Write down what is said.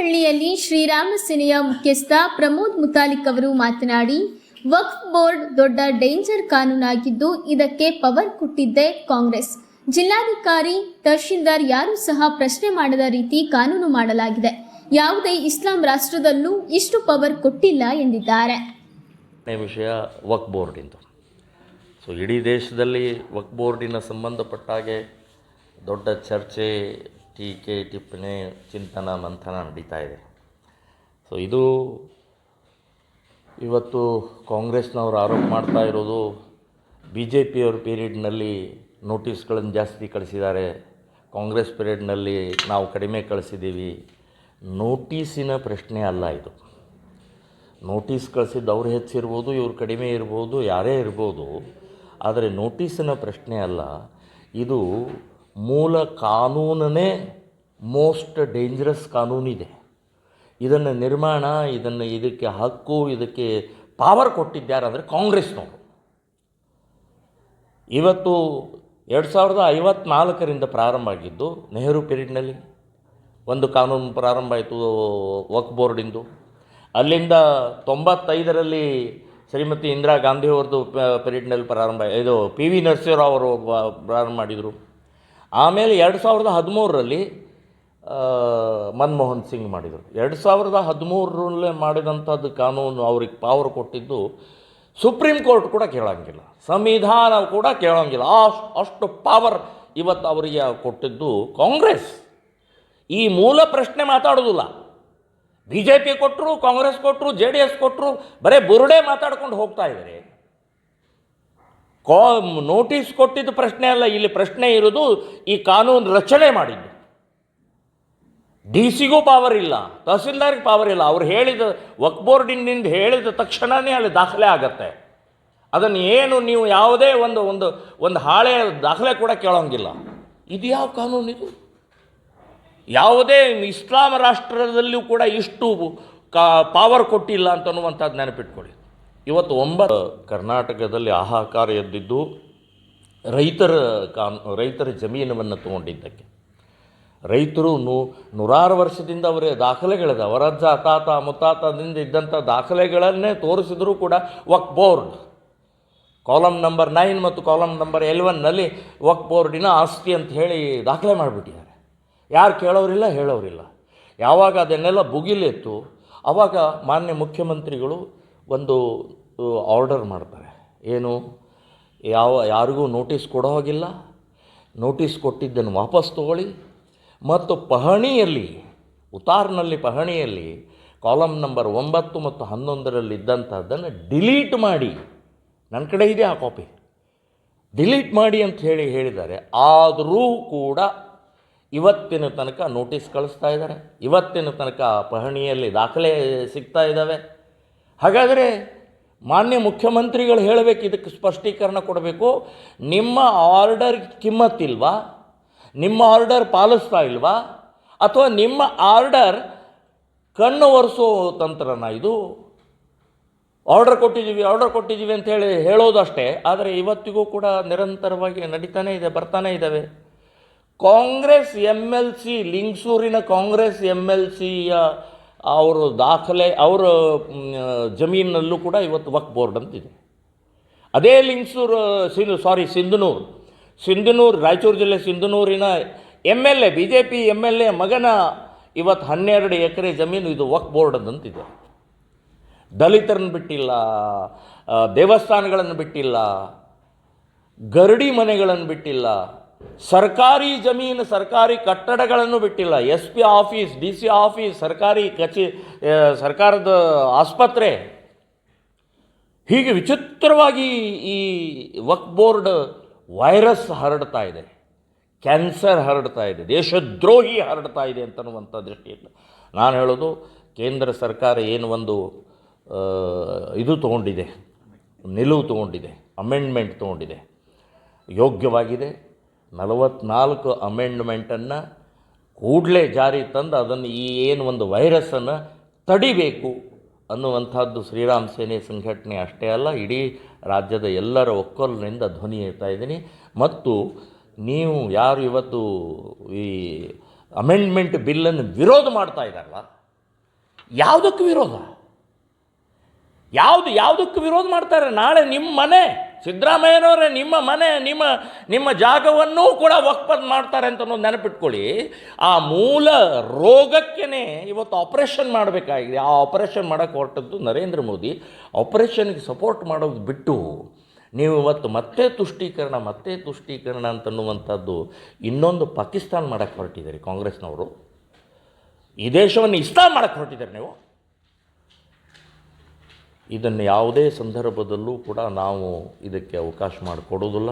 ದೇವನಹಳ್ಳಿಯಲ್ಲಿ ಶ್ರೀರಾಮ ಸೇನೆಯ ಮುಖ್ಯಸ್ಥ ಪ್ರಮೋದ್ ಮುತಾಲಿಕ್ ಅವರು ಮಾತನಾಡಿ, ವಕ್ಫ್ ಬೋರ್ಡ್ ದೊಡ್ಡ ಡೇಂಜರ್ ಕಾನೂನಾಗಿದ್ದು ಇದಕ್ಕೆ ಪವರ್ ಕೊಟ್ಟಿದ್ದೆ ಕಾಂಗ್ರೆಸ್. ಜಿಲ್ಲಾಧಿಕಾರಿ ತಹಶೀಲ್ದಾರ್ ಯಾರೂ ಸಹ ಪ್ರಶ್ನೆ ಮಾಡದ ರೀತಿ ಕಾನೂನು ಮಾಡಲಾಗಿದೆ. ಯಾವುದೇ ಇಸ್ಲಾಂ ರಾಷ್ಟ್ರದಲ್ಲೂ ಇಷ್ಟು ಪವರ್ ಕೊಟ್ಟಿಲ್ಲ ಎಂದಿದ್ದಾರೆ. ವಿಷಯ ವಕ್ ಬೋರ್ಡಿಂದು. ಸೊ, ಇಡೀ ದೇಶದಲ್ಲಿ ವಕ್ ಬೋರ್ಡಿನ ಸಂಬಂಧಪಟ್ಟ ಹಾಗೆ ದೊಡ್ಡ ಚರ್ಚೆ ಟೀಕೆ, ಟಿಪ್ಪಣಿ, ಚಿಂತನ, ಮಂಥನ ನಡೀತಾ ಇದೆ. ಸೊ ಇದು ಇವತ್ತು ಕಾಂಗ್ರೆಸ್ನವರು ಆರೋಪ ಮಾಡ್ತಾ ಇರೋದು ಬಿ ಜೆ ಪಿಯವ್ರ ಪೀರಿಯಡ್ನಲ್ಲಿ ನೋಟಿಸ್ಗಳನ್ನು ಜಾಸ್ತಿ ಕಳಿಸಿದ್ದಾರೆ. ಕಾಂಗ್ರೆಸ್ ಪೀರಿಯಡ್ನಲ್ಲಿ ನಾವು ಕಡಿಮೆ ಕಳಿಸಿದ್ದೀವಿ. ನೋಟೀಸಿನ ಪ್ರಶ್ನೆ ಅಲ್ಲ ಇದು. ನೋಟಿಸ್ ಕಳಿಸಿದ್ದು ಅವ್ರು ಹೆಚ್ಚಿರ್ಬೋದು, ಇವ್ರು ಕಡಿಮೆ ಇರ್ಬೋದು, ಯಾರೇ ಇರ್ಬೋದು. ಆದರೆ ನೋಟಿಸಿನ ಪ್ರಶ್ನೆ ಅಲ್ಲ. ಇದು ಮೂಲ ಕಾನೂನನೇ ಮೋಸ್ಟ್ ಡೇಂಜರಸ್ ಕಾನೂನಿದೆ. ಇದನ್ನು ನಿರ್ಮಾಣ, ಇದನ್ನು ಇದಕ್ಕೆ ಹಕ್ಕು, ಇದಕ್ಕೆ ಪಾವರ್ ಕೊಟ್ಟಿದ್ದಾರಂದರೆ ಕಾಂಗ್ರೆಸ್ನವರು. ಇವತ್ತು ಎರಡು ಸಾವಿರದ ಐವತ್ನಾಲ್ಕರಿಂದ ಪ್ರಾರಂಭ ಆಗಿದ್ದು, ನೆಹರು ಪೀರಿಯಡ್ನಲ್ಲಿ ಒಂದು ಕಾನೂನು ಪ್ರಾರಂಭ ಆಯಿತು ವಕ್ ಬೋರ್ಡಿಂದು. ಅಲ್ಲಿಂದ ತೊಂಬತ್ತೈದರಲ್ಲಿ ಶ್ರೀಮತಿ ಇಂದಿರಾ ಗಾಂಧಿಯವ್ರದ್ದು ಪೀರಿಯಡ್ನಲ್ಲಿ ಪ್ರಾರಂಭ ಇದು ಪಿ ವಿ ನರಸಿಂಹರಾವ್ ಅವರು ಪ್ರಾರಂಭ ಮಾಡಿದರು. ಆಮೇಲೆ ಎರಡು ಸಾವಿರದ ಹದಿಮೂರರಲ್ಲಿ ಮನಮೋಹನ್ ಸಿಂಗ್ ಮಾಡಿದರು. ಎರಡು ಸಾವಿರದ ಹದಿಮೂರರಲ್ಲೇ ಮಾಡಿದಂಥದ್ದು ಕಾನೂನು ಅವ್ರಿಗೆ ಪಾವರ್ ಕೊಟ್ಟಿದ್ದು ಸುಪ್ರೀಂ ಕೋರ್ಟ್ ಕೂಡ ಕೇಳೋಂಗಿಲ್ಲ. ಸಂವಿಧಾನ ಕೂಡ ಕೇಳೋಂಗಿಲ್ಲ. ಅಷ್ಟು ಅಷ್ಟು ಪವರ್ ಇವತ್ತು ಅವರಿಗೆ ಕೊಟ್ಟಿದ್ದು ಕಾಂಗ್ರೆಸ್. ಈ ಮೂಲ ಪ್ರಶ್ನೆ ಮಾತಾಡೋದಿಲ್ಲ. ಬಿ ಜೆ ಪಿ ಕೊಟ್ಟರು ಕಾಂಗ್ರೆಸ್ ಕೊಟ್ಟರು ಜೆ ಡಿ ಎಸ್ ಕೊಟ್ಟರು ಬರೀ ಬುರುಡೆ ಮಾತಾಡ್ಕೊಂಡು ಹೋಗ್ತಾ ಇದ್ದಾರೆ. ಕಾ ನೋಟಿಸ್ ಕೊಟ್ಟಿದ್ದು ಪ್ರಶ್ನೆ ಅಲ್ಲ, ಇಲ್ಲಿ ಪ್ರಶ್ನೆ ಇರೋದು ಈ ಕಾನೂನು ರಚನೆ ಮಾಡಿದ್ದು. ಡಿ ಸಿಗೂ ಪಾವರ್ ಇಲ್ಲ, ತಹಸೀಲ್ದಾರ್ಗೆ ಪಾವರ್ ಇಲ್ಲ, ಅವ್ರು ಹೇಳಿದ ವಕ್ ಬೋರ್ಡಿನಿಂದ ಹೇಳಿದ ತಕ್ಷಣವೇ ಅಲ್ಲಿ ದಾಖಲೆ ಆಗತ್ತೆ. ಅದನ್ನು ಏನು ನೀವು ಯಾವುದೇ ಒಂದು ಒಂದು ಒಂದು ಹಾಳೆ ದಾಖಲೆ ಕೂಡ ಕೇಳೋಂಗಿಲ್ಲ. ಇದು ಯಾವ ಕಾನೂನು ಇದು? ಯಾವುದೇ ಇಸ್ಲಾಂ ರಾಷ್ಟ್ರದಲ್ಲೂ ಕೂಡ ಇಷ್ಟು ಕಾ ಪಾವರ್ ಕೊಟ್ಟಿಲ್ಲ ಅಂತನ್ನುವಂಥದ್ದು ನೆನಪಿಟ್ಕೊಳ್ಳಿ. ಇವತ್ತು ಒಂಬತ್ತು ಕರ್ನಾಟಕದಲ್ಲಿ ಹಾಹಾಕಾರ ಎದ್ದಿದ್ದು ರೈತರ ಕಾನ್, ರೈತರ ಜಮೀನವನ್ನು ತಗೊಂಡಿದ್ದಕ್ಕೆ. ರೈತರು ನೂ, ನೂರಾರು ವರ್ಷದಿಂದ ಅವರೇ ದಾಖಲೆಗಳಿದೆ ಅವರ ಅಜ್ಜ, ತಾತ, ಮುತ್ತಾತದಿಂದ ಇದ್ದಂಥ ದಾಖಲೆಗಳನ್ನೇ ತೋರಿಸಿದರೂ ಕೂಡ Waqf board column number nine ಮತ್ತು ಕಾಲಮ್ ನಂಬರ್ ಎಲೆವನ್ನಲ್ಲಿ ವಕ್ ಬೋರ್ಡಿನ ಆಸ್ತಿ ಅಂತ ಹೇಳಿ ದಾಖಲೆ ಮಾಡಿಬಿಟ್ಟಿದ್ದಾರೆ. ಯಾರು ಕೇಳೋರಿಲ್ಲ, ಹೇಳೋರಿಲ್ಲ. ಯಾವಾಗ ಅದನ್ನೆಲ್ಲ ಭುಗಿಲೆತ್ತು ಆವಾಗ ಮಾನ್ಯ ಮುಖ್ಯಮಂತ್ರಿಗಳು ಒಂದು ಆರ್ಡರ್ ಮಾಡ್ತಾರೆ. ಏನು? ಯಾವ, ಯಾರಿಗೂ ನೋಟಿಸ್ ಕೊಡೋ ಹಾಗಿಲ್ಲ. ನೋಟಿಸ್ ಕೊಟ್ಟಿದ್ದನ್ನು ವಾಪಸ್ ತಗೊಳ್ಳಿ. ಮತ್ತು ಪಹಣಿಯಲ್ಲಿ, ಉತಾರ್ನಲ್ಲಿ ಪಹಣಿಯಲ್ಲಿ ಕಾಲಮ್ ನಂಬರ್ ಒಂಬತ್ತು ಮತ್ತು ಹನ್ನೊಂದರಲ್ಲಿ ಇದ್ದಂಥದ್ದನ್ನು ಡಿಲೀಟ್ ಮಾಡಿ. ನನ್ನ ಕಡೆ ಇದೆ ಆ ಕಾಪಿ ಡಿಲೀಟ್ ಮಾಡಿ ಅಂತ ಹೇಳಿ ಹೇಳಿದ್ದಾರೆ. ಆದರೂ ಕೂಡ ಇವತ್ತಿನ ತನಕ ನೋಟಿಸ್ ಕಳಿಸ್ತಾ ಇದ್ದಾರೆ. ಇವತ್ತಿನ ತನಕ ಪಹಣಿಯಲ್ಲಿ ದಾಖಲೆ ಸಿಗ್ತಾ ಇದ್ದಾವೆ. ಹಾಗಾದರೆ ಮಾನ್ಯ ಮುಖ್ಯಮಂತ್ರಿಗಳು ಹೇಳಬೇಕು, ಇದಕ್ಕೆ ಸ್ಪಷ್ಟೀಕರಣ ಕೊಡಬೇಕು. ನಿಮ್ಮ ಆರ್ಡರ್ ಕಿಮ್ಮತ್ತಿಲ್ವಾ? ನಿಮ್ಮ ಆರ್ಡರ್ ಪಾಲಿಸ್ತಾ ಇಲ್ವಾ? ಅಥವಾ ನಿಮ್ಮ ಆರ್ಡರ್ ಕಣ್ಣು ಒರೆಸೋ ತಂತ್ರನ ಇದು? ಆರ್ಡರ್ ಕೊಟ್ಟಿದ್ದೀವಿ ಆರ್ಡರ್ ಕೊಟ್ಟಿದ್ದೀವಿ ಅಂತ ಹೇಳಿ ಹೇಳೋದಷ್ಟೇ ಆದರೆ ಇವತ್ತಿಗೂ ಕೂಡ ನಿರಂತರವಾಗಿ ನಡೀತಾನೇ ಇದೆ, ಬರ್ತಾನೇ ಇದ್ದಾವೆ. ಕಾಂಗ್ರೆಸ್ ಎಂ ಎಲ್ ಸಿ, ಲಿಂಗಸೂರಿನ ಕಾಂಗ್ರೆಸ್ ಎಂ ಎಲ್ ಸಿಯ ಅವರು ದಾಖಲೆ, ಅವರ ಜಮೀನಲ್ಲೂ ಕೂಡ ಇವತ್ತು ವಕ್ ಬೋರ್ಡ್ ಅಂತಿದೆ. ಅದೇ ಲಿಂಗ್ಸೂರು, ಸಿಂಧು, ಸಾರಿ, ಸಿಂಧನೂರು. ಸಿಂಧನೂರು, ರಾಯಚೂರು ಜಿಲ್ಲೆ ಸಿಂಧನೂರಿನ M L A B J P M L A ಮಗನ ಇವತ್ತು ಹನ್ನೆರಡು ಎಕರೆ ಜಮೀನು ಇದು ವಕ್ ಬೋರ್ಡ್ ಅಂತಿದೆ. ದಲಿತರನ್ನು ಬಿಟ್ಟಿಲ್ಲ ದೇವಸ್ಥಾನಗಳನ್ನು ಬಿಟ್ಟಿಲ್ಲ, ಗರಡಿ ಮನೆಗಳನ್ನು ಬಿಟ್ಟಿಲ್ಲ. ಸರ್ಕಾರಿ ಜಮೀನು, ಸರ್ಕಾರಿ ಕಟ್ಟಡಗಳನ್ನು ಬಿಟ್ಟಿಲ್ಲ. S P office, D C office, ಸರ್ಕಾರಿ ಕಚೇ ಸರ್ಕಾರದ ಆಸ್ಪತ್ರೆ. ಹೀಗೆ ವಿಚಿತ್ರವಾಗಿ ಈ ವಕ್ ಬೋರ್ಡ್ ವೈರಸ್ ಹರಡ್ತಾ ಇದೆ. ಕ್ಯಾನ್ಸರ್ ಹರಡ್ತಾ ಇದೆ. ದೇಶದ್ರೋಹಿ ಹರಡ್ತಾ ಇದೆ ಅಂತನ್ನುವಂಥ ದೃಷ್ಟಿಯಿಂದ ನಾನು ಹೇಳೋದು, ಕೇಂದ್ರ ಸರ್ಕಾರ ಏನು ಒಂದು ಇದು ತೊಗೊಂಡಿದೆ, ನಿಲುವು ತೊಗೊಂಡಿದೆ ಅಮೆಂಡ್ಮೆಂಟ್ ತೊಗೊಂಡಿದೆ. ಯೋಗ್ಯವಾಗಿದೆ. ನಲವತ್ನಾಲ್ಕು ಅಮೆಂಡ್ಮೆಂಟನ್ನು ಕೂಡಲೇ ಜಾರಿ ತಂದು ಅದನ್ನು ಈ ಏನು ಒಂದು ವೈರಸ್ಸನ್ನು ತಡಿಬೇಕು ಅನ್ನುವಂಥದ್ದು ಶ್ರೀರಾಮ್ ಸೇನೆ ಸಂಘಟನೆ ಅಷ್ಟೇ ಅಲ್ಲ, ಇಡೀ ರಾಜ್ಯದ ಎಲ್ಲರ ಒಕ್ಕೊಲಿನಿಂದ ಧ್ವನಿ ಹೇಳ್ತಾ ಇದ್ದೀನಿ. ಮತ್ತು ನೀವು ಯಾರು ಇವತ್ತು ಈ ಅಮೆಂಡ್ಮೆಂಟ್ ಬಿಲ್ಲನ್ನು ವಿರೋಧ ಮಾಡ್ತಾ ಇದ್ದಾರಲ್ಲ, ಯಾವುದಕ್ಕೂ ವಿರೋಧ? ಯಾವುದು ಯಾವುದಕ್ಕೂ ವಿರೋಧ ಮಾಡ್ತಾರೆ? ನಾಳೆ ನಿಮ್ಮ ಮನೆ ಸಿದ್ದರಾಮಯ್ಯನವರೇ, ನಿಮ್ಮ ಮನೆ, ನಿಮ್ಮ ನಿಮ್ಮ ಜಾಗವನ್ನೂ ಕೂಡ ಒಕ್ಪದ್ ಮಾಡ್ತಾರೆ ಅಂತ ಅನ್ನೋದು ನೆನಪಿಟ್ಕೊಳ್ಳಿ. ಆ ಮೂಲ ರೋಗಕ್ಕೇ ಇವತ್ತು ಆಪರೇಷನ್ ಮಾಡಬೇಕಾಗಿದೆ. ಆ ಆಪರೇಷನ್ ಮಾಡೋಕ್ಕೆ ಹೊರಟದ್ದು ನರೇಂದ್ರ ಮೋದಿ. ಆಪರೇಷನ್ಗೆ ಸಪೋರ್ಟ್ ಮಾಡೋದು ಬಿಟ್ಟು ನೀವು ಇವತ್ತು ಮತ್ತೆ ತುಷ್ಟೀಕರಣ ಮತ್ತೆ ತುಷ್ಟೀಕರಣ ಅಂತನ್ನುವಂಥದ್ದು ಇನ್ನೊಂದು ಪಾಕಿಸ್ತಾನ ಮಾಡೋಕ್ಕೆ ಹೊರಟಿದ್ದೀರಿ ಕಾಂಗ್ರೆಸ್ನವರು. ಈ ದೇಶವನ್ನು ಇಸ್ಲಾಂ ಮಾಡೋಕ್ಕೆ ಹೊರಟಿದ್ದಾರೆ ನೀವು. ಇದನ್ನು ಯಾವುದೇ ಸಂದರ್ಭದಲ್ಲೂ ಕೂಡ ನಾವು ಇದಕ್ಕೆ ಅವಕಾಶ ಮಾಡಿಕೊಡೋದಿಲ್ಲ